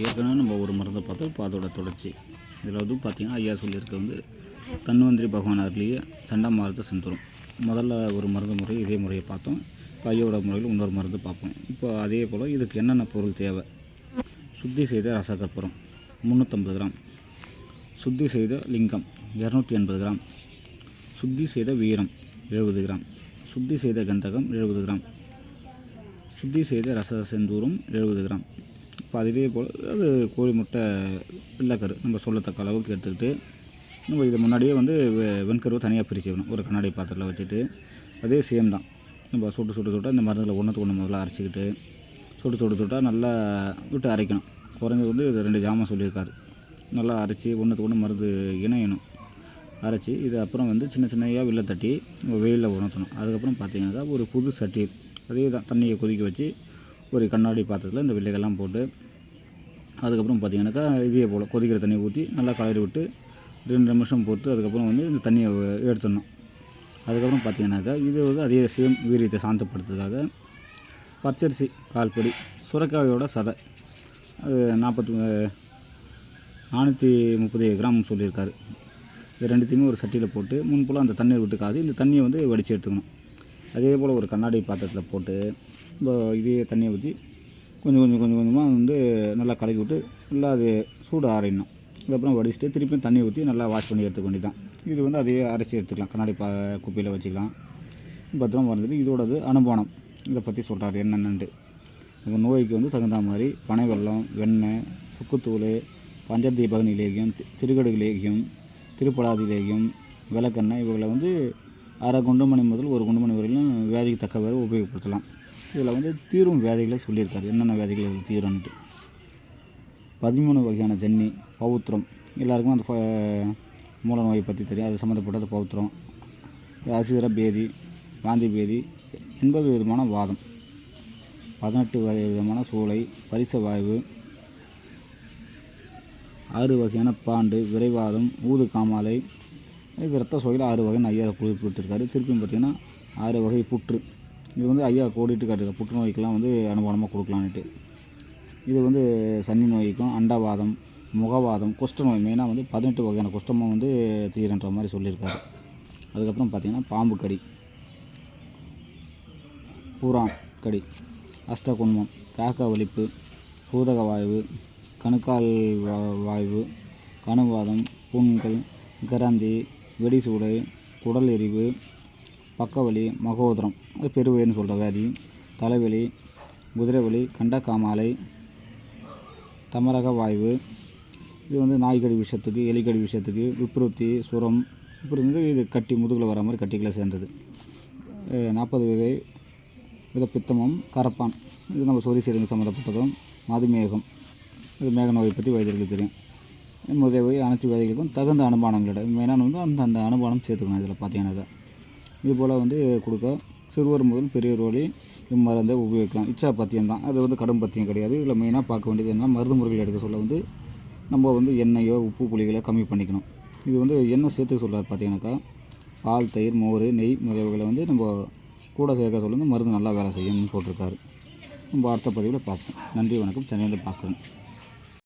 ஏற்கனவே நம்ம ஒரு மருந்தை பார்த்தோம் இப்போ அதோட தொடர்ச்சி. இதில் வந்து பார்த்திங்கன்னா ஐயா சொல்லியிருக்க வந்து தன்வந்திரி பகவான் அருளிய சண்டமாரத செந்துரும். முதல்ல ஒரு மருந்து முறை இதே முறையை பார்த்தோம். இப்போ ஐயோட முறையில் இன்னொரு மருந்து பார்ப்போம். இப்போ அதே போல் இதுக்கு என்னென்ன பொருள் தேவை? சுத்தி செய்த ரசகற்பூரம் முந்நூற்றம்பது கிராம். சுத்தி செய்த லிங்கம் இரநூத்தி எண்பது கிராம். சுத்தி செய்த வீரம் எழுபது கிராம். சுத்தி செய்த கந்தகம் எழுபது கிராம். சுத்தி செய்த ரச செந்தூரம் எழுபது கிராம். இப்போ அதுவே போல் அது கோழி முட்டை பிள்ளைக்கரு நம்ம சொல்லத்தக்க அளவுக்கு எடுத்துக்கிட்டு நம்ம இதை முன்னாடியே வந்து வெ- வெண்கருவை தனியாக பிரிச்சுக்கணும் ஒரு கண்ணாடி பாத்திரத்தில் வச்சுட்டு அதே சேம் தான். நம்ம சுட்டு சுட்டு சுட்டு இந்த மருந்தில் ஒன்றுத்துக்கு ஒன்று முதல்ல அரைச்சிக்கிட்டு சுட்டு சுட்டு சுட்டால் நல்லா விட்டு அரைக்கணும். குறைஞ்சது வந்து இது ரெண்டு ஜாமான் சொல்லியிருக்காரு. நல்லா அரைச்சி ஒன்றுத்துக்கு ஒன்று மருந்து இணையணும். அரைச்சி இது அப்புறம் வந்து சின்ன சின்னையாக வெளில தட்டி வெயிலில் உணர்த்தணும். அதுக்கப்புறம் பார்த்திங்கன்னாக்கா ஒரு புது சட்டி அதே தான் தண்ணியை கொதிக்க வச்சு ஒரு கண்ணாடி பாத்திரத்தில் இந்த வில்லைகள்லாம் போட்டு அதுக்கப்புறம் பார்த்திங்கனாக்கா இதே போல் கொதிக்கிற தண்ணியை ஊற்றி நல்லா கலரி விட்டு ரெண்டு நிமிஷம் பொறுத்து அதுக்கப்புறம் வந்து இந்த தண்ணியை எடுத்துடணும். அதுக்கப்புறம் பார்த்தீங்கன்னாக்கா இது வந்து அதே சேம் வீரியத்தை சாந்தப்படுத்துறதுக்காக பச்சரிசி கால் பொடி சுரைக்காயோட சதை. அது நாற்பத்தி நானூற்றி முப்பது கிராம் சொல்லியிருக்காரு. இது ரெண்டுத்தையுமே ஒரு சட்டியில் போட்டு முன்போல் அந்த தண்ணீர் விட்டு காது இந்த தண்ணியை வந்து வடித்து எடுத்துக்கணும். அதே போல் ஒரு கண்ணாடி பாத்திரத்தில் போட்டு இப்போ இதே தண்ணியை ஊற்றி கொஞ்சம் கொஞ்சம் கொஞ்சம் கொஞ்சமாக வந்து நல்லா கலக்கி விட்டு நல்லா அது சூடு ஆறிடணும். அதுக்கப்புறம் வடிச்சிட்டு திருப்பியும் தண்ணி ஊற்றி நல்லா வாஷ் பண்ணி எடுத்துக்க வேண்டியதான் இது வந்து அதையே அரைச்சி எடுத்துக்கலாம். கண்ணாடி பா குப்பையில் வச்சுக்கலாம். பத்திரமா வந்துட்டு இதோடது அனுபவம் இதை பற்றி சொல்கிறாரு என்னென்னட்டு இந்த நோய்க்கு வந்து தகுந்த மாதிரி பனை வெள்ளம் வெண்ணெய் சுக்குத்தூள் பஞ்சதீபகன் லேகியம் திருக்கடுகு லேகியம் திருப்பலாதி லேகியம் விளக்கெண்ணெய் இவங்களை வந்து அரை குண்டுமணி முதல் ஒரு குண்டுமணி வரையிலும் வியாதிக்கு தக்கவாறு உபயோகப்படுத்தலாம். இதில் வந்து தீரும் வியாதிகளை சொல்லியிருக்காரு. என்னென்ன வியாதிகள் இதுல தீரும்ன்ட்டு. பதிமூணு வகையான ஜன்னி பௌத்திரம். எல்லாருக்குமே அந்த மூல நோயை பற்றி தெரியும். அது சம்மந்தப்பட்டது பௌத்திரம் அசிர பேதி காந்தி பேதி எண்பது விதமான வாதம். பதினெட்டு வகை விதமான சூளை பரிச வாய்வு. ஆறு வகையான பாண்டு விரைவாதம் ஊது காமாலை. இது ரத்த சோகையில் ஆறு வகைன்னு ஐயா குறிப்பிட்டிருக்காரு திருப்பியும் பார்த்தீங்கன்னா ஆறு வகை புற்று. இது வந்து ஐயா கோடிட்டு காட்டுற புற்றுநோய்க்கெலாம் வந்து அனுபவமாக கொடுக்கலான்ட்டு இது வந்து சன்னி நோய்க்கும் அண்டவாதம் முகவாதம் குஷ்ட நோய் மெயினாக வந்து பதினெட்டு வகையான குஷ்டமும் வந்து தீரன்ற மாதிரி சொல்லியிருக்காரு. அதுக்கப்புறம் பார்த்திங்கன்னா பாம்பு கடி பூரான் கடி அஷ்டகுன்மம் காக்கா வலிப்பு பூதக வாய்வு கணுக்கால் வா- வாய்வு கணுவாதம் புண்கள் கரந்தி வெடிசூடு குடல் எரிவு பக்கவலி மகோதரம் அது பெருவயிறுன்னு சொல்கிற வியாதி. தலைவலி குதிரைவலி கண்டக்காமாலை தமரக வாய்வு இது வந்து நாய்க்கடி விஷயத்துக்கு எலிக்கடி விஷயத்துக்கு விப்ருத்தி சுரம். இப்படி வந்து இது கட்டி முதுகில் வர மாதிரி கட்டிகளை சேர்ந்தது. நாற்பது வகை வித பித்தமும் கரப்பான். இது நம்ம சொரி சிறுங்க சம்மந்தப்பட்டதும் மதுமேகம். இது மேக நோயை பற்றி வைத்தியர்களுக்கு தெரியும். முதவை அனைத்து வயதுகளுக்கும் தகுந்த அனுமானங்களிடம் மெயினான வந்து அந்த அந்த அனுமானம் சேர்த்துக்கணும். இதில் பார்த்தீங்கன்னாக்கா. இது போல் வந்து கொடுக்க சிறுவர் முதல் பெரியவர் வழி இம்மருந்தை உபயோகிக்கலாம். இச்சா பத்தியம் தான். அது வந்து கடும் பத்தியம் கிடையாது. இதில் மெயினாக பார்க்க வேண்டியது என்ன மருந்து முறைகள் எடுக்க சொல்ல வந்து நம்ம வந்து எண்ணெயோ உப்பு புளிகளை கம்மி பண்ணிக்கணும். இது வந்து எண்ணெய் சேர்த்துக்க சொல்கிறார் பார்த்தீங்கன்னாக்கா பால் தயிர் மோர் நெய் முதலியவைகளை வந்து நம்ம கூட சேர்க்க சொல்லுங்க மருந்து நல்லா வேலை செய்யணும்னு போட்டிருக்காரு. நம்ம அடுத்த பதிவில் பார்ப்போம். நன்றி வணக்கம். சென்னையில் பாஸ்கரன்.